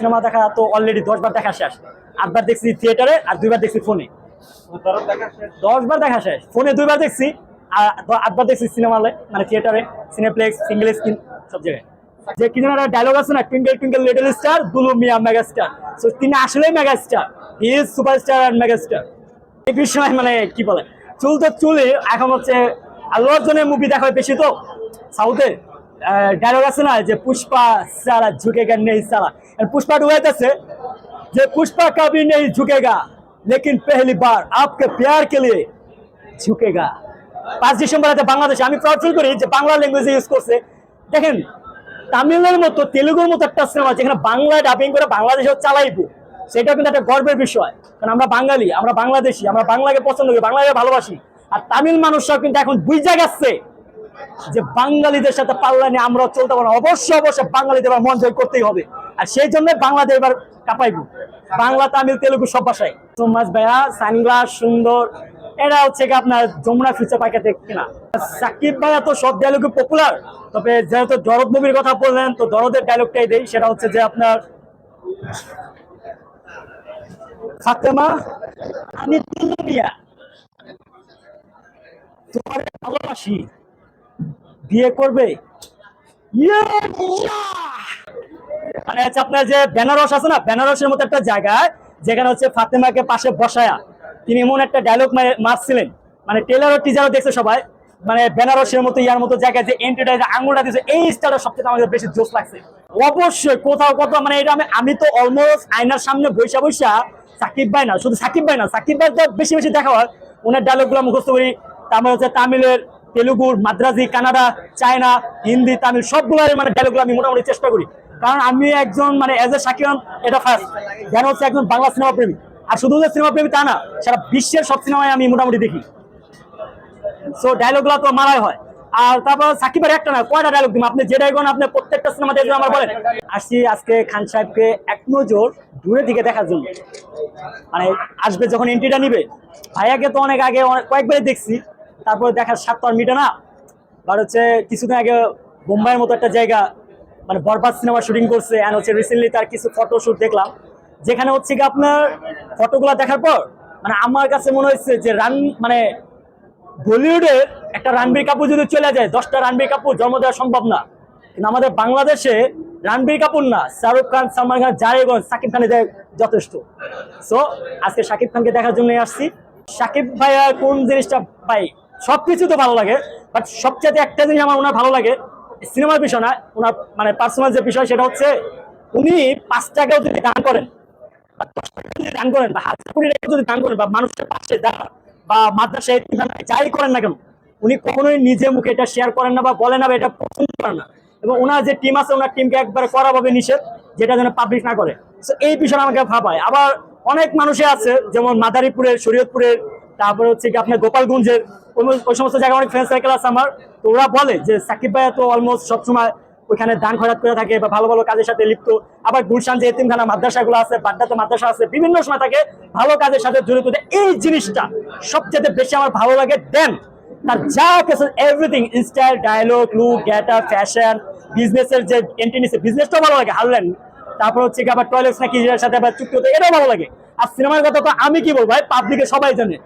Cinema দেখা তো already দশবার দেখা শেষ। আটবার দেখছি থিয়েটারে আর দুইবার দেখছি ফোনে দশবার দেখা শেষ। ফোনে দুইবার দেখছি, আর আটবার দেখছি সিনেমা মানে থিয়েটারে সিনেপ্লেক্স সিঙ্গেল স্ক্রিন সব জায়গায়। যে কি যেন একটা ডায়লগ আছে না twinkle twinkle little star Dulu Mia mega star so তিনি আসলে mega star he is superstar and mega star এই বিষয়ে মানে কি বলে? চুল তো চুলে এখন হচ্ছে আল্লু অর্জুনের মুভি দেখা হয় বেশি তো সাউথে ডায়লগ আছে না, যে পুষ্পা সারা ঝুঁকেগা নেই সারা। পুষ্পা ডুবাইতেছে যে পুষ্পা কবি নেই ঝুঁকেগা, লেকিন পেহলি বার আপকে প্যার কে লিয়ে ঝুঁকেগা। পাঁচ ডিসেম্বর আছে বাংলাদেশে, আমি প্রাউড ফিল করি যে বাংলা ল্যাঙ্গুয়েজে ইউজ করছে। দেখেন, তামিলের মতো, তেলুগুর মতো একটা সিনেমা যেখানে বাংলা ডাবিং করে বাংলাদেশেও চালাইবো সেটা কিন্তু একটা গর্বের বিষয়। কারণ আমরা বাঙালি, আমরা বাংলাদেশি, আমরা বাংলাকে পছন্দ করি, বাংলাকে ভালোবাসি। আর তামিল মানুষরা কিন্তু এখন বুঝা গেছে যে বাঙালিদের সাথে পাল্লা নিয়ে আমরা চলতে পারব অবশ্যই অবশ্যই বাঙালিদের মন জয় করতেই হবে। আর সেই জন্য বাংলাদেশ এবার কাঁপাইব বাংলা তামিল তেলুগু সব ভাষায়। সোমাজ ভাইয়া সানগ্লাস সুন্দর এটা হচ্ছে কি আপনার যমুনা ফিউচার পার্কে কিনা। সাকিব ভাইয়া তো সব ডায়লগে পপুলার তবে যেহেতু দরদ মুভির কথা বললেন তো দরদের ডায়লগটাই দেই। সেটা হচ্ছে যে আপনার ফাতেমা আমি তোমার ভালোবাসি। বিয়ে করবে? মানে হচ্ছে আপনার যে বেনারস আছে না, বেনারসের মতো একটা জায়গায়, যেখানে হচ্ছে ফাতেমাকে পাশে বসায়া তিনি এমন একটা ডায়লগ মারছিলেন। মানে টেলার টিজারও দেখছে সবাই। মানে বেনারসের মতো, ইয়ার মতো জায়গায় যে এন্ট্রিটা আঙুলটা দিয়েছে, এই স্টাইলটা সবচেয়ে আমাদের বেশি জোশ লাগছে। অবশ্যই, কোথাও কোথাও মানে এটা আমি আমি তো অলমোস্ট আয়নার সামনে বৈশা বৈশা সাকিব ভাই না, শুধু সাকিব ভাই না, সাকিব ভাই তো বেশি বেশি দেখা হয়। ওনার ডায়লগগুলো মুখস্থ করি। তারপরে হচ্ছে তামিলের তেলুগুর মাদ্রাজি, কানাডা, চায়না, হিন্দি, তামিল সবগুলোর মানে ডায়লগুলো আমি মোটামুটি চেষ্টা করি। কারণ আমি একজন মানে এজ এ সাকিব এটা ফার্স্ট যেন হচ্ছে একজন বাংলা সিনেমা প্রেমী আর শুধু যে সিনেমা প্রেমী তা না, সারা বিশ্বের সব সিনেমায় আমি মোটামুটি দেখি। সো ডায়লগুলো তো মারাই হয়। আর তারপর সাকিবের একটা না, কয়টা ডায়লগ দিব আপনি যে ডায়লগ আপনি প্রত্যেকটা সিনেমা দেখবেন আমার বলেন। আসছি আজকে খান সাহেবকে এক নজর দূরে থেকে দেখার জন্য। মানে আসবে যখন এন্ট্রিটা নিবে। ভাইয়াকে তো অনেক আগে অনেক কয়েকবারই দেখছি। তারপরে দেখার স্বাদ তো আর মিটে না। আর হচ্ছে কিছুদিন আগে মুম্বাইয়ের মতো একটা জায়গা মানে বরবাদ সিনেমা শুটিং করছে অ্যান্ড হচ্ছে রিসেন্টলি তার কিছু ফটো শুট দেখলাম। যেখানে হচ্ছে কি আপনার ফটোগুলো দেখার পর মানে আমার কাছে মনে হচ্ছে যে রান মানে বলিউডের একটা রানবীর কাপুর যদি চলে যায়, দশটা রানবীর কাপুর জন্ম দেওয়া সম্ভব না। কিন্তু আমাদের বাংলাদেশে রানবীর কাপুর না, শাহরুখ খান, সালমান খান জারিগঞ্জ সাকিব দেয় যথেষ্ট। সো আজকে সাকিব খানকে দেখার জন্য আসছি। সাকিব ভাইয়া কোন জিনিসটা পাই সবকিছু তো ভালো লাগে বাট সবচেয়ে একটা জিনিস আমার ওনার ভালো লাগে, সিনেমার বিষয় না, ওনার মানে পার্সোনাল যে বিষয় সেটা হচ্ছে উনি পাঁচ টাকাও যদি দান করেন, বা দান করেন, বা হাজার কোটি টাকা যদি দান করেন, বা মানুষের পাশে দাঁড়ান বা মাদ্রাসায় যাই করেন না কেন, উনি কখনোই নিজে মুখে এটা শেয়ার করেন না বা বলেন না বা এটা পছন্দ করেন না। এবং ওনার যে টিম আছে, ওনার টিমকে একবারে করাভাবে নিষেধ, যেটা যেন পাবলিক না করে। So, এই বিষয়ে আমাকে ভাবায়। আবার অনেক মানুষে আছে, যেমন মাদারীপুরের, শরীয়তপুরের, তারপরে হচ্ছে কি আপনার গোপালগঞ্জের ওই- সমস্ত জায়গায় অনেক ফ্রেন্ড সার্কেল আছে আমার। তো ওরা বলে যে, সাকিব ভাইয়া তো অলমোস্ট সবসময় ওইখানে দান খরাত করে থাকে বা ভালো ভালো কাজের সাথে লিপ্ত। আবার গুলশান যে এতিমখানা মাদ্রাসাগুলো আছে বাড্ডাতে মাদ্রাসা আছে, বিভিন্ন সময় থাকে ভালো কাজের সাথে জড়িত। এই জিনিসটা সবচেয়ে বেশি আমার ভালো লাগে দেন তার যা কিছু এভরিথিং স্টাইল ডায়লগ লুক গেটা ফ্যাশন বিজনেসের যে এন্ট্রি নিচ্ছে বিজনেসটাও ভালো লাগে হারলেন তারপর হচ্ছে আবার টয়লেটস নাকি সাথে আবার চুক্তি হতে, এটাও ভালো লাগে। আর সিনেমার কথা তো আমি কি বলব, ভাই পাবলিকে সবাই জানে।